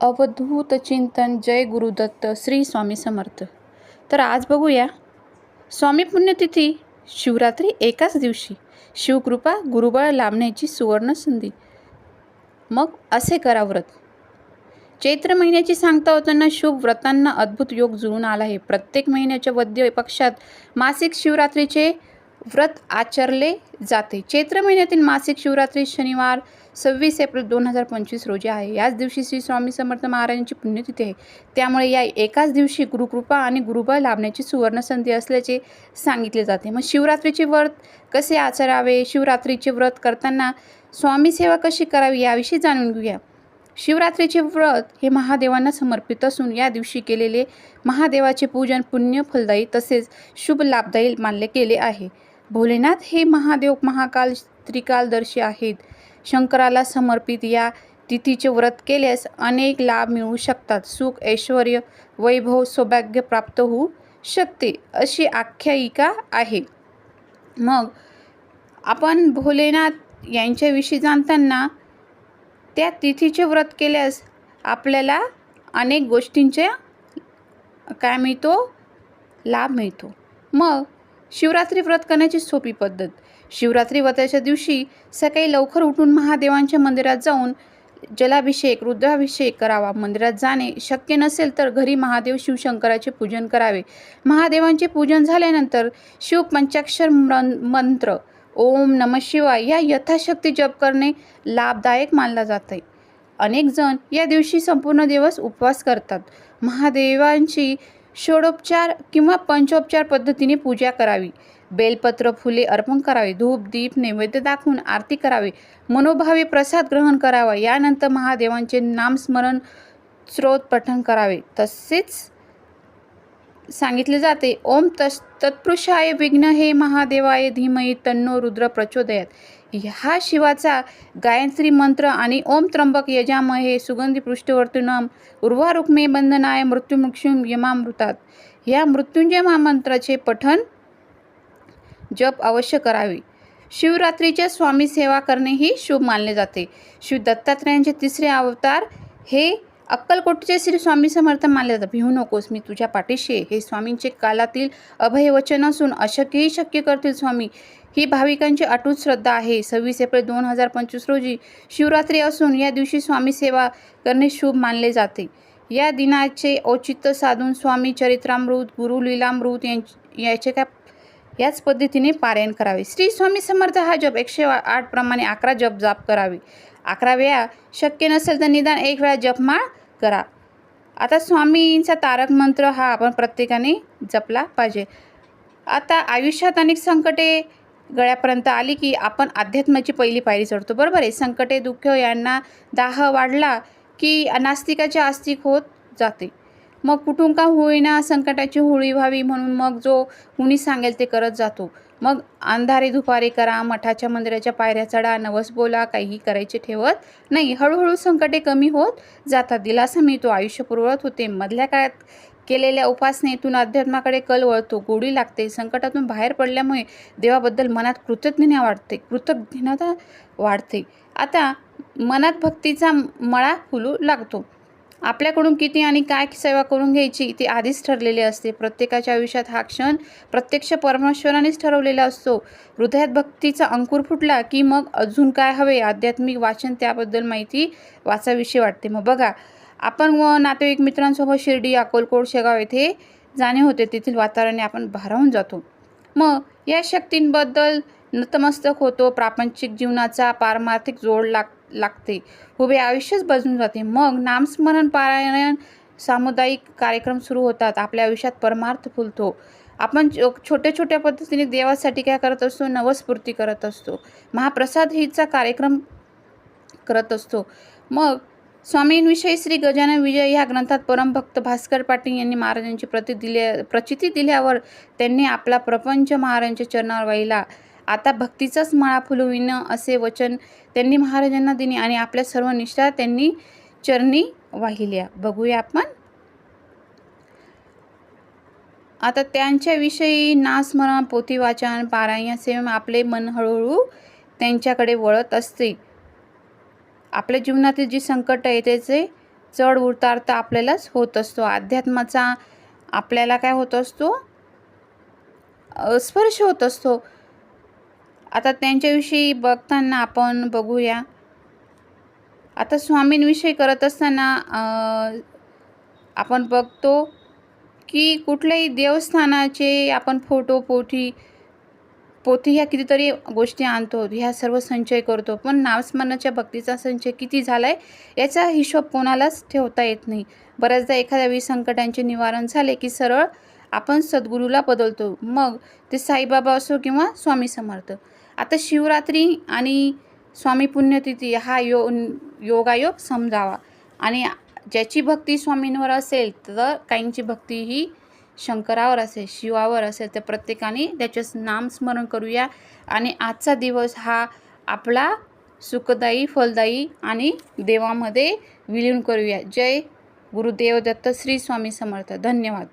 अवधूत चिंतन जय गुरुदत्त श्री स्वामी समर्थ. तर आज बघूया. स्वामी पुण्यतिथी शिवरात्री एकाच दिवशी. शिवकृपा गुरुबळ लाभण्याची सुवर्ण संधी. मग असे करा व्रत चैत्र महिन्याची सांगता होताना शुभ व्रतांना अद्भुत योग जुळून आला आहे. प्रत्येक महिन्याच्या वद्य पक्षात मासिक शिवरात्रीचे व्रत आचरले जाते. चैत्र महिन्यातील मासिक शिवरात्री शनिवार सव्वीस एप्रिल दोन हजार पंचवीस रोजी आहे. याच दिवशी श्री स्वामी समर्थ महाराजांची पुण्यतिथी आहे. त्यामुळे या एकाच दिवशी गुरुकृपा आणि गुरुबळ लाभण्याची सुवर्ण संधी असल्याचे सांगितले जाते. मग शिवरात्रीचे व्रत कसे आचरावे? शिवरात्रीचे व्रत करताना स्वामी सेवा कशी करावी याविषयी जाणून घेऊया. शिवरात्रीचे व्रत हे महादेवांना समर्पित असून या दिवशी केलेले महादेवाचे पूजन पुण्य फलदायी तसेच शुभ लाभदायी मानले गेले आहे. भोलेनाथ हे महादेव महाकाल त्रिकालदर्शी आहेत. शंकराला समर्पित या तिथीचे व्रत केल्यास अनेक लाभ मिळू शकतात. सुख ऐश्वर वैभव सौभाग्य प्राप्त होऊ शकते अशी आख्यायिका आहे. मग आपण भोलेनाथ यांच्याविषयी जाणताना त्या तिथीचे व्रत केल्यास आपल्याला अनेक गोष्टींच्या काय मिळतो? लाभ मिळतो. मग शिवरात्री व्रत करण्याची सोपी पद्धत. शिवरात्री व्रताच्या दिवशी सकाळी लवकर उठून महादेवांच्या मंदिरात जाऊन जलाभिषेक रुद्राभिषेक करावा. मंदिरात जाणे शक्य नसेल तर घरी महादेव शिवशंकराचे पूजन करावे. महादेवांचे पूजन झाल्यानंतर शिव पंचाक्षर मंत्र ओम नम शिवाय या यथाशक्ती जप करणे लाभदायक मानला जाते अनेक जण या दिवशी संपूर्ण दिवस उपवास करतात. महादेवांची षोडोपचार किंवा पंचोपचार पद्धतीने पूजा करावी. बेलपत्र फुले अर्पण करावे. धूप दीप नैवेद्य दाखवून आरती करावी. मनोभावे प्रसाद ग्रहण करावा. यानंतर महादेवांचे नामस्मरण स्रोत पठण करावे. तसेच सांगितले जाते ओम तस तत्पुरुषाय विघ्न हे महादेवाय धीमही तन्नो रुद्र प्रचोदयात. हा शिवाचा गायत्री मंत्र आणि ओम त्र्यंबक यजामहे सुगंधी पृष्ठवर्तुनम उर्वारुक्मे बंधनाय मृत्युमुक्षुम यमामृतात. या मृत्युंजय महामंत्राचे पठन जप अवश्य करावे. शिवरात्रीच्या स्वामी सेवा करणे ही शुभ मानले जाते. शिव दत्तात्रयांचे तिसरे अवतार हे अक्कलकोटचे श्री स्वामी समर्थ मानले जातात. भिवू नकोस मी तुझ्या पाठीशी हे स्वामींचे कालातील अभयवचन असून अशक्यही शक्य करतील स्वामी. ही भाविकांची अटूट श्रद्धा आहे. सव्वीस एप्रिल दोन हजार पंचवीस रोजी शिवरात्री असून या दिवशी स्वामी सेवा करणे शुभ मानले जाते. या दिनाचे औचित्य साधून स्वामी चरित्रामृत गुरु लीलामृत यांचे याचे काय याच पद्धतीने पारायण करावे. श्री स्वामी समर्थ हा जप एकशे आठ प्रमाणे अकरा जप जाप करावे. अकरा वेळा शक्य नसेल तर निदान एक वेळा जपमाळ करा. आता स्वामींचा तारक मंत्र हा आपण प्रत्येकाने जपला पाहिजे. आता आयुष्यात अनेक संकटे गळ्यापर्यंत आली की आपण अध्यात्माची पहिली पायरी चढतो. बरोबर आहे? संकटे दुःख यांना दाह वाढला की नास्तिकाचे आस्तिक होत जाते. मग कुठून का होईना संकटाची होळी व्हावी म्हणून मग जो कुणी सांगेल ते करत जातो. मग अंधारे दुपारे करा मठाच्या मंदिराच्या पायऱ्या चढा नवस बोला काहीही करायचे ठेवत नाही. हळूहळू संकटे कमी होत जातात. दिलासा मिळतो. आयुष्य पुरवत होते. मधल्या काळात केलेल्या उपासनेतून अध्यात्माकडे कल वळतो. गोडी लागते. संकटातून बाहेर पडल्यामुळे देवाबद्दल मनात कृतज्ञता वाढते. कृतज्ञता वाढते. आता मनात भक्तीचा मळा फुलू लागतो. आपल्याकडून किती आणि काय सेवा करून घ्यायची ती आधीच ठरलेली असते. प्रत्येकाच्या आयुष्यात हा क्षण प्रत्यक्ष परमेश्वरानेच ठरवलेला असतो. हृदयात भक्तीचा अंकुर फुटला की मग अजून काय हवे? आध्यात्मिक वाचन त्याबद्दल माहिती वाचाविषयी वाटते. मग बघा आपण व नातेवाईक मित्रांसोबत शिर्डी अकोलकोट शेगाव येथे जाणे होते. तेथील वातावरणाने आपण भारावून जातो. मग या शक्तींबद्दल नतमस्तक होतो. प्रापंचिक जीवनाचा पारमार्थिक जोड लाग लागते. उभे आयुष्यच बदलून जाते. मग नामस्मरण पारायण सामुदायिक कार्यक्रम सुरू होतात. आपल्या आयुष्यात परमार्थ फुलतो. आपण छोट्या छोट्या पद्धतीने देवासाठी काय करत असतो? नवस्फूर्ती करत असतो. महाप्रसाद हिचा कार्यक्रम करत असतो. मग स्वामींविषयी श्री गजानन विजय ह्या ग्रंथात परमभक्त भास्कर पाटील यांनी महाराजांची प्रति दिल्या प्रचिती दिल्यावर त्यांनी आपला प्रपंच महाराजांच्या चरणावर वाहिला. आता भक्तीचाच मळा फुलविणं असे वचन त्यांनी महाराजांना दिले आणि आपल्या सर्व निष्ठा त्यांनी चरणी वाहिल्या. बघूया आपण. आता त्यांच्याविषयी नास्मरण पोथी वाचन पारायण सेम आपले मन हळूहळू त्यांच्याकडे वळत असते. आपल्या जीवनातील जी संकट आहे त्याचे चढ उतार तर आपल्यालाच होत असतो. अध्यात्माचा आपल्याला काय होत असतो? स्पर्श होत असतो. आता त्यांच्याविषयी बघताना आपण बघूया. आता स्वामींविषयी करत असताना आपण बघतो की कुठल्याही देवस्थानाचे आपण फोटो पोथी पोथी ह्या कितीतरी गोष्टी आणतो ह्या सर्व संचय करतो पण नामस्मरणाच्या भक्तीचा संचय किती झाला आहे याचा हिशोब कोणालाच ठेवता येत नाही. बऱ्याचदा एखाद्या वेळी संकटांचे निवारण झाले की सरळ आपण सद्गुरूला बदलतो. मग ते साईबाबा असो किंवा स्वामी समर्थ. आता शिवरात्री आणि स्वामी पुण्यतिथी हा यो योगायोग समजावा. आणि ज्याची भक्ती स्वामींवर असेल तर काहींची भक्ती ही शंकरावर असेल शिवावर असेल तर प्रत्येकाने त्याचे नामस्मरण करूया. आणि आजचा दिवस हा आपला सुखदायी फलदायी आणि देवामध्ये विलीन करूया. जय गुरुदेव दत्त श्री स्वामी समर्थ. धन्यवाद.